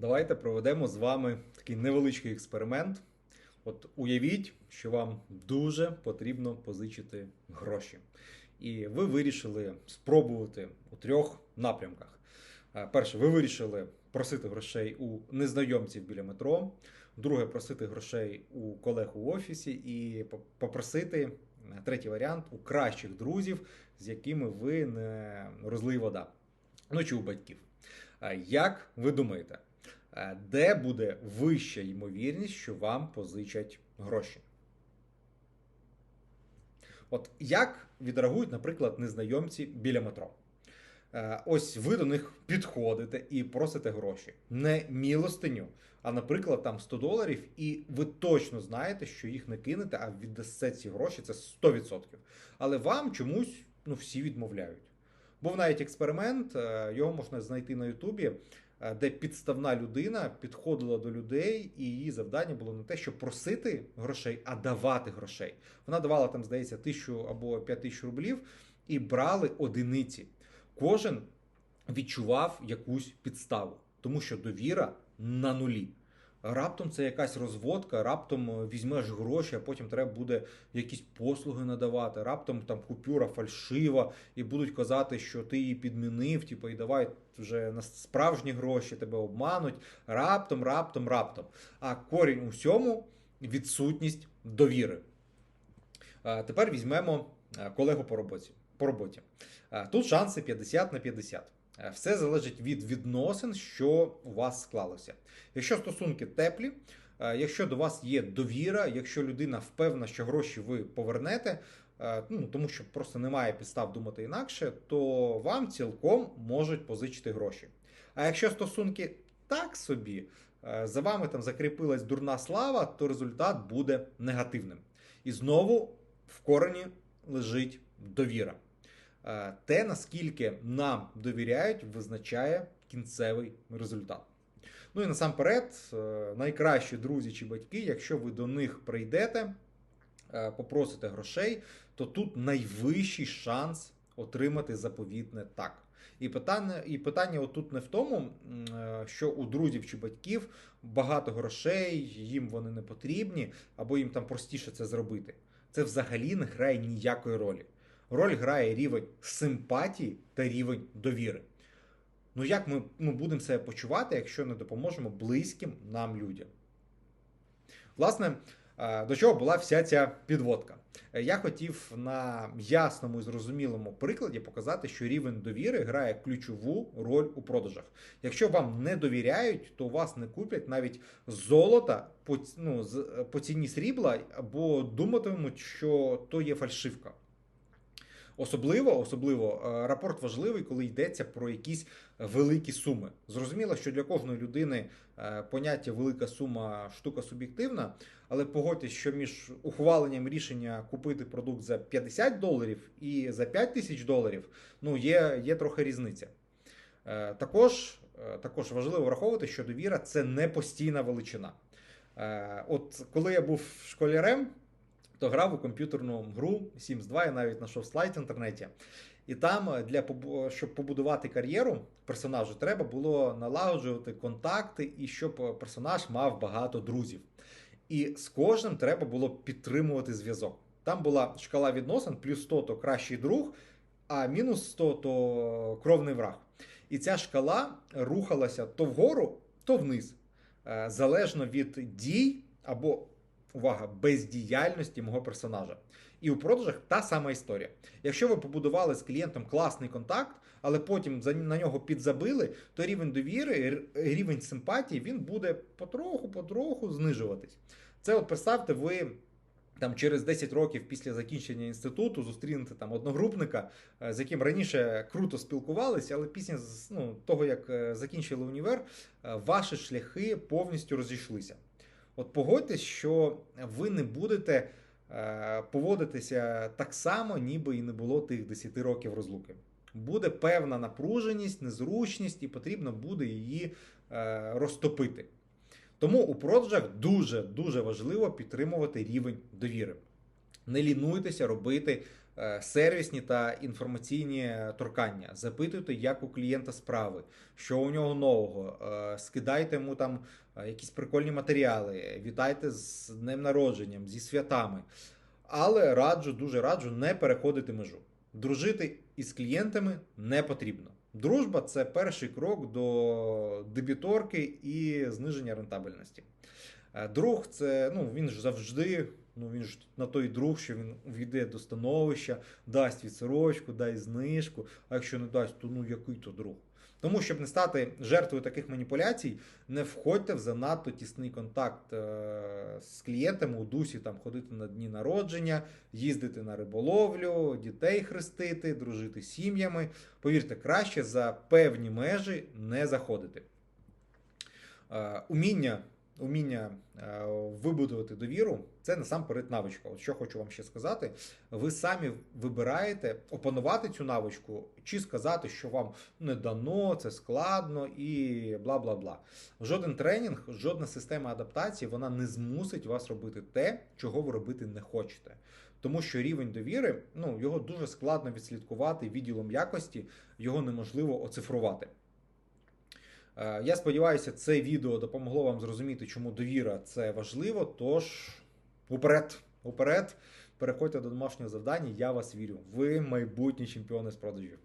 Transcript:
Давайте проведемо з вами такий невеличкий експеримент. От уявіть, що вам дуже потрібно позичити гроші. І ви вирішили спробувати у трьох напрямках. Е, Перше, ви вирішили просити грошей у незнайомців біля метро. Друге, просити грошей у колег у офісі, і попросити е, третій варіант у кращих друзів, з якими ви не розлий вода. Ну чи у батьків. Як ви думаєте, е, де буде вища ймовірність, що вам позичать гроші? От як відреагують, наприклад, незнайомці біля метро? Е, Ось ви до них підходите і просите гроші. Не мілостиню, а, наприклад, там 100 доларів, і ви точно знаєте, що їх не кинете, а віддасте ці гроші це 100%. Але вам чомусь ну, всі відмовляють. Був навіть експеримент, е, його можна знайти на Ютубі, е, де підставна людина підходила до людей, і її завдання було не те, щоб просити грошей, а давати грошей. Вона давала там, здається, тисячу або п'ять тисяч рублів і брали одиниці. Кожен відчував якусь підставу, тому що довіра на нулі. Раптом це якась розводка, раптом е, візьмеш гроші, а потім треба буде якісь послуги надавати. Раптом там купюра фальшива, і будуть казати, що ти її підмінив, типу, і давай вже на справжні гроші тебе обмануть. Раптом, раптом, раптом. А корінь усьому відсутність довіри. Тепер візьмемо е, колегу по роботі. Тут шанси 50 на 50. Е, Все залежить від відносин, що у вас склалося. Якщо стосунки теплі, е, якщо до вас є довіра, якщо людина впевнена, що гроші ви повернете, е, ну тому що просто немає підстав думати інакше, то вам цілком можуть позичити гроші. А якщо стосунки так собі, за вами там закріпилась дурна слава, то результат буде негативним. І знову в корені лежить довіра. Е, Те, наскільки нам довіряють, визначає кінцевий результат. Ну і насамперед, е, найкращі друзі чи батьки, якщо ви до них прийдете, е, попросите грошей, то тут найвищий шанс отримати заповітне так. І питання, і питання отут не в тому, що у друзів чи батьків багато грошей, їм вони не потрібні, або їм там простіше це зробити. Це взагалі не грає ніякої ролі. Роль грає рівень симпатії та рівень довіри. Ну як ми ну, будемо себе почувати, якщо не допоможемо близьким нам людям? Власне, е, до чого була вся ця підводка? Е, Я хотів на ясному і зрозумілому прикладі показати, що рівень довіри грає ключову роль у продажах. Якщо вам не довіряють, то у вас не куплять навіть золота по, ну, по ціні срібла, або думатимуть, що то є фальшивка. Особливо, особливо е, рапорт важливий, коли йдеться про якісь великі суми. Зрозуміло, що для кожної людини е, поняття велика сума штука суб'єктивна, але погодьтесь, що між ухваленням рішення купити продукт за 50 доларів і за 5 тисяч доларів ну, є, є трохи різниця. Е, Також, також важливо враховувати, що довіра це не постійна величина. От коли я був школярем, то грав у комп'ютерну гру Sims 2, я навіть знайшов слайд в інтернеті. І там, е, для щоб побудувати кар'єру персонажу, треба було налагоджувати контакти і щоб е, персонаж мав багато друзів. І з кожним треба було підтримувати зв'язок. Там була шкала відносин, плюс 100 то кращий друг, а мінус 100 то кровний враг. І ця шкала рухалася то вгору, то вниз, е, залежно від дій або увага, бездіяльності мого персонажа. І у продажах та сама історія. Якщо ви побудували з клієнтом класний контакт, але потім на нього підзабили, то рівень довіри, рівень симпатії він буде потроху-потроху знижуватись. Це от представте, ви. Там через 10 років після закінчення інституту зустрінете там одногрупника, е, з яким раніше круто спілкувалися, але після ну, того, як е, закінчили універ, е, ваші шляхи повністю розійшлися. От погодьтесь, що ви не будете е, поводитися так само, ніби і не було тих 10 років розлуки. Буде певна напруженість, незручність, і потрібно буде її е, розтопити. Тому у продажах дуже дуже важливо підтримувати рівень довіри. Не лінуйтеся робити е, сервісні та інформаційні торкання. Запитуйте, як у клієнта справи, що у нього нового. Скидайте йому там якісь прикольні матеріали, вітайте з днем народженням, зі святами. Але раджу, дуже раджу не переходити межу. Дружити із клієнтами не потрібно. Дружба це перший крок до дебіторки і зниження рентабельності. Е, Друг це ну він ж завжди. Ну він ж на той друг, що він війде до становища, дасть відсрочку, дасть знижку. А якщо не дасть, то ну який то друг? Тому, щоб не стати жертвою таких маніпуляцій, не входьте в занадто тісний контакт е, з клієнтами у дусі, там ходити на дні народження, їздити на риболовлю, дітей хрестити, дружити з сім'ями. Повірте, краще за певні межі не заходити. Е, Уміння, уміння е, вибудувати довіру це насамперед навичка. От що хочу вам ще сказати, ви самі вибираєте опанувати цю навичку, чи сказати, що вам не дано, це складно і бла бла бла. Жоден тренінг, жодна система адаптації вона не змусить вас робити те, чого ви робити не хочете. Тому що рівень довіри, ну його дуже складно відслідкувати відділом якості, його неможливо оцифрувати. Е, Я сподіваюся, це відео допомогло вам зрозуміти, чому довіра це важливо. Тож, уперед, уперед, переходьте до домашнього завдання. Я вас вірю. Ви майбутні чемпіони з продажів.